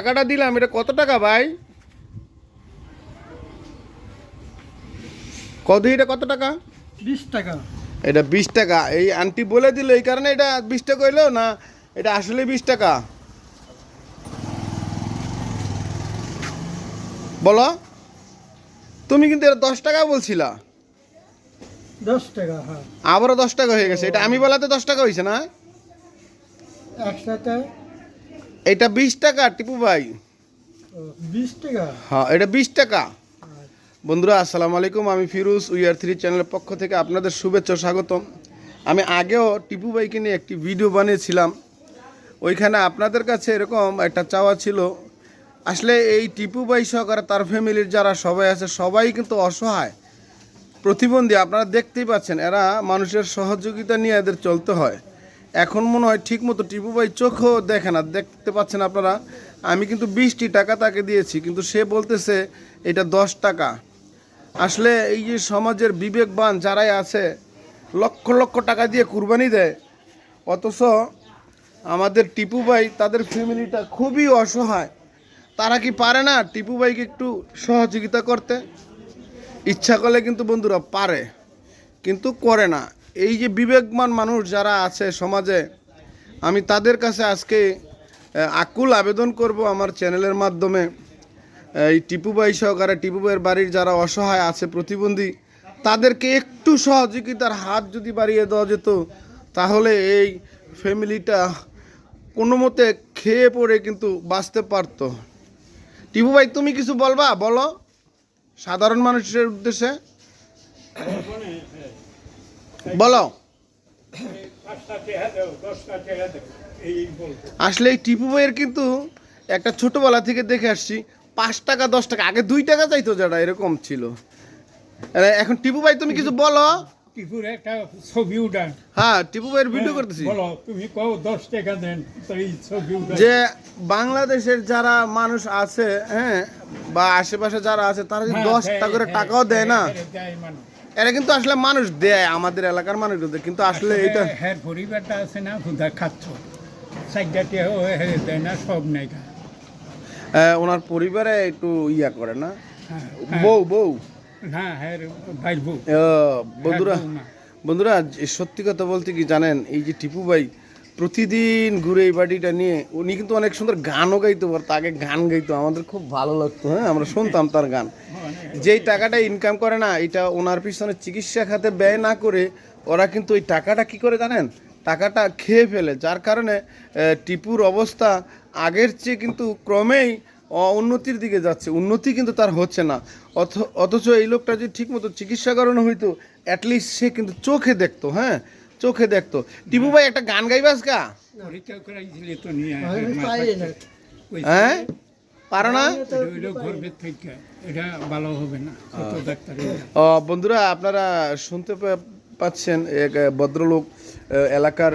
টাকাটা দিলাম এটা কত টাকা ভাই? কত এটা কত টাকা? বিশ টাকা। এটা বিশ টাকা। এই আন্টি বলে দিল এই কারণে এটা বিশ টাকা হইল না? এটা আসলে বিশ টাকা? বলো। তুমি কিন্তু এটা দশ টাকা বলছিলা। দশ টাকা হ্যাঁ। আবারও দশ টাকা হয়ে গেছে। এটা আমি বলাতে দশ টাকা হয়েছে না? একসাথে এটা বিশ টাকা টিপু ভাই। বিশ টাকা? হ্যাঁ এটা বিশ টাকা। বন্ধুরা আসসালামু আলাইকুম। আমি ফিরোজ উইয়ার থ্রি চ্যানেলের পক্ষ থেকে আপনাদের শুভেচ্ছা স্বাগতম। আমি আগেও টিপু ভাইকে নিয়ে একটি ভিডিও বানিয়েছিলাম। ওইখানে আপনাদের কাছে এরকম একটা চাওয়া ছিল। আসলে এই টিপু ভাই সহকারে তার ফ্যামিলির যারা সবাই আছে সবাই কিন্তু অসহায়। প্রতিবন্ধী আপনারা দেখতেই পাচ্ছেন এরা মানুষের সহযোগিতা নিয়ে এদের চলতে হয়। এখন মনে হয় ঠিক মতো টিপু ভাই চোখও দেখে না, দেখতে পাচ্ছেন আপনারা। আমি কিন্তু বিশটি টাকা তাকে দিয়েছি, কিন্তু সে বলতেছে এটা দশ টাকা। আসলে এই যে সমাজের বিবেকবান যারাই আছে, লক্ষ লক্ষ টাকা দিয়ে কুরবানি দেয়, অথচ আমাদের টিপু ভাই তাদের ফ্যামিলিটা খুবই অসহায়। তারা কি পারে না টিপু ভাইকে একটু সহযোগিতা করতে? ইচ্ছা করলে কিন্তু বন্ধুরা পারে, কিন্তু করে না। এই যে বিবেকমান মানুষ যারা আছে সমাজে, আমি তাদের কাছে আজকে আকুল আবেদন করব আমার চ্যানেলের মাধ্যমে। এই টিপু ভাই সহকারে, টিপু ভাইয়ের বাড়ির যারা অসহায় আছে, প্রতিবন্ধী, তাদেরকে একটু সহযোগিতার হাত যদি বাড়িয়ে দেওয়া যেত, তাহলে এই ফ্যামিলিটা কোনো মতে খেয়ে পড়ে কিন্তু বাঁচতে পারতো। টিপু ভাই, তুমি কিছু বলবা? বলো। সাধারণ মানুষের উদ্দেশ্যে। বলো। আসলে এই টিপু ভাইয়ের কিন্তু একটা ছোটোবেলা থেকে দেখে আসছি পাঁচ টাকা দশ টাকা আগে দুই টাকা চাইতো যারা এরকম ছিল। আরে এখন টিপু ভাই তুমি কিছু বলো। টিপুর একটা ছবি উঠান। হ্যাঁ টিপু ভাইয়ের ভিডিও করতেছি। বলো তুমি কও দশ টাকা দেন এই ছবি উঠান। যে বাংলাদেশের যারা মানুষ আছে হ্যাঁ বা আশেপাশে যারা আছে তারা হ্যাঁ, দশ টাকা করে হ্যাঁ, টাকাও দেয় না হ্যাঁ, এরা কিন্তু আসলে মানুষ দেয় আমাদের এলাকার মানুষ দেয় কিন্তু আসলে এটা হ্যাঁ পরিবারটা আছে না ক্ষুধা খাচ্ছ। হয়ে দেয় না সব নাই ওনার পরিবারে একটু ইয়া করে না? হ্যাঁ, বউ বউ? হ্যাঁ বন্ধুরা হ্যাঁ, বউ না। বন্ধুরা সত্যি কথা বলতে কি জানেন এই যে টিপু ভাই প্রতিদিন ঘুরে এই বাড়িটা নিয়ে উনি কিন্তু অনেক সুন্দর গানও গাইতে পারতো আগে গান গাইতো, আমাদের খুব ভালো লাগতো হ্যাঁ আমরা শুনতাম তার গান। যেই টাকাটা ইনকাম করে না, এটা ওনার পিছনে চিকিৎসা খাতে ব্যয় না করে ওরা কিন্তু ওই টাকাটা কি করে জানেন? টাকাটা খেয়ে ফেলে, যার কারণে টিপুর অবস্থা আগের চেয়ে কিন্তু ক্রমেই উন্নতির দিকে যাচ্ছে, উন্নতি কিন্তু তার হচ্ছে না। অথ- অথচ এই লোকটা যদি ঠিকমতো চিকিৎসা করানো হইতো অ্যাটলিস্ট সে কিন্তু চোখে দেখতো হ্যাঁ। চোখে দেখতো। টিপু ভাই একটা গান গাইবাস না। হ্যাঁ? পারো না? এটা ভালো হবে না ও, বন্ধুরা আপনারা শুনতে পাচ্ছেন এক ভদ্রলোক এলাকার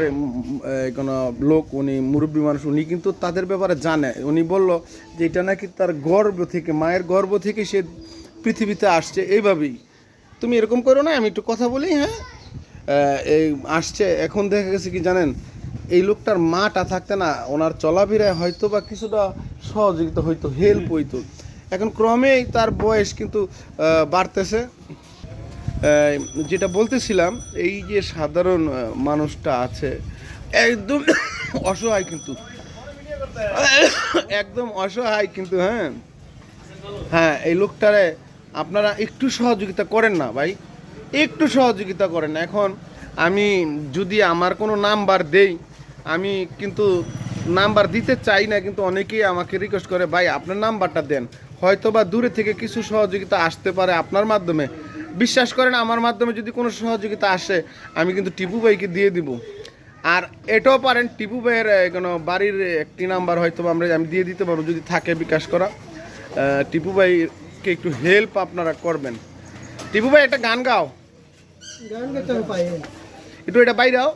কোনো লোক উনি মুরব্বী মানুষ উনি কিন্তু তাদের ব্যাপারে জানে। উনি বলল যে এটা নাকি তার গর্ব থেকে মায়ের গর্ভ থেকে সে পৃথিবীতে আসছে এইভাবেই। তুমি এরকম করো না আমি একটু কথা বলি হ্যাঁ? এই আসছে। এখন দেখা গেছে কি জানেন এই লোকটার মাটা থাকতে না ওনার চলাফেরায় হয়তো বা কিছুটা সহযোগিতা হইতো হেল্প হইতো। এখন ক্রমেই তার বয়স কিন্তু বাড়তেছে। যেটা বলতেছিলাম এই যে সাধারণ মানুষটা আছে একদম অসহায় কিন্তু। একদম অসহায় কিন্তু হ্যাঁ। হ্যাঁ এই লোকটারে আপনারা একটু সহযোগিতা করেন না ভাই। একটু সহযোগিতা করেন। এখন আমি যদি আমার কোনো নাম্বার দেই, আমি কিন্তু নাম্বার দিতে চাই না, কিন্তু অনেকেই আমাকে রিকোয়েস্ট করে, ভাই, আপনার নাম্বারটা দেন। হয়তো বা দূরে থেকে কিছু সহযোগিতা আসতে পারে আপনার মাধ্যমে। বিশ্বাস করেন, আমার মাধ্যমে যদি কোনো সহযোগিতা আসে, আমি কিন্তু টিপু ভাইকে দিয়ে দিব। আর এটাও পারেন, টিপু ভাইয়ের কোনো বাড়ির একটি নাম্বার হয়তো আমরা, আমি দিয়ে দিতে পারব, যদি থাকে বিকাশ করা। টিপু ভাইকে একটু হেল্প আপনারা করবেন। টিপু ভাই একটা গান গাও। গান গাইতে আমি একটু এটা বাইরাও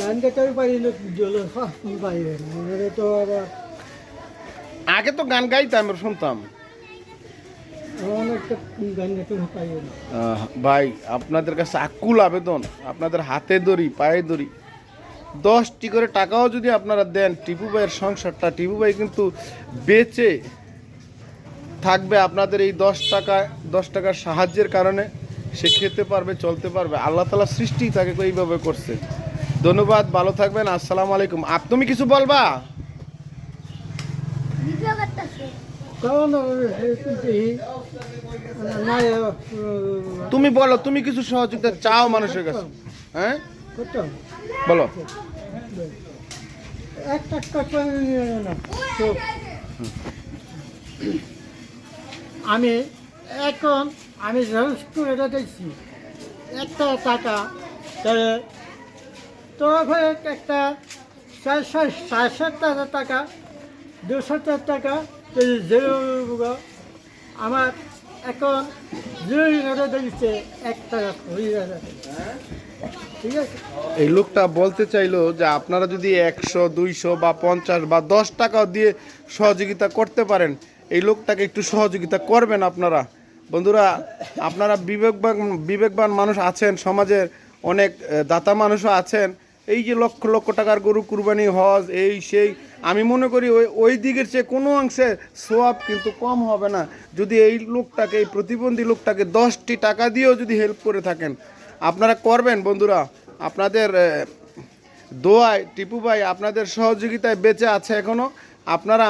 গান গাইতে পারি না জল আমি পারি না। এবারে তো আবার আগে তো গান গাইতাম শুনতাম। ভাই আপনাদের কাছে আকুল আবেদন আপনাদের হাতে দড়ি পায়ে দড়ি। দশটি করে টাকাও যদি আপনারা দেন টিপু ভাইয়ের সংসারটা টিপু ভাই কিন্তু বেচে থাকবে আপনাদের এই দশ টাকা দশ টাকার সাহায্যের কারণে সে খেতে পারবে চলতে পারবে। আল্লাহ তালা সৃষ্টি তাকে এইভাবে করছে। ধন্যবাদ ভালো থাকবেন আসসালামু আলাইকুম। আপ তুমি কিছু বলবা? তুমি বলো তুমি কিছু সহযোগিতা চাও মানুষের কাছে হ্যাঁ? বলো। এক টাকা না তো আমি এখন আমি করে দিয়েছি একটা টাকা তাহলে তো ওখানে একটা চারশো চারশো হাজার টাকা, দুশো টাকা জিরো আমার এখন জিরো করে দিচ্ছে এক টাকা ঠিক আছে? এই লোকটা বলতে চাইলো যে আপনারা যদি একশো, দুইশো বা পঞ্চাশ বা দশ টাকাও দিয়ে সহযোগিতা করতে পারেন এই লোকটাকে একটু সহযোগিতা করবেন আপনারা। বন্ধুরা, আপনারা বিবেকবান বিবেকবান মানুষ আছেন, সমাজের অনেক দাতা মানুষও আছেন। এই যে লক্ষ লক্ষ টাকার গরু, কুরবানি, হজ, এই, সেই, আমি মনে করি ওই ওই দিকের চেয়ে কোনো অংশে সোয়াব কিন্তু কম হবে না। যদি এই লোকটাকে, এই প্রতিবন্ধী লোকটাকে দশটি টাকা দিয়েও যদি হেল্প করে থাকেন, আপনারা করবেন বন্ধুরা। আপনাদের দোয়ায়, টিপু ভাই আপনাদের সহযোগিতায় বেঁচে আছে এখনও। আপনারা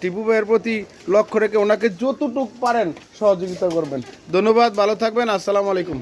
টিপু ভাইয়ের প্রতি লক্ষ্য রেখে ওনাকে যতটুক পারেন সহযোগিতা করবেন। ধন্যবাদ, ভালো থাকবেন, আসসালামু আলাইকুম।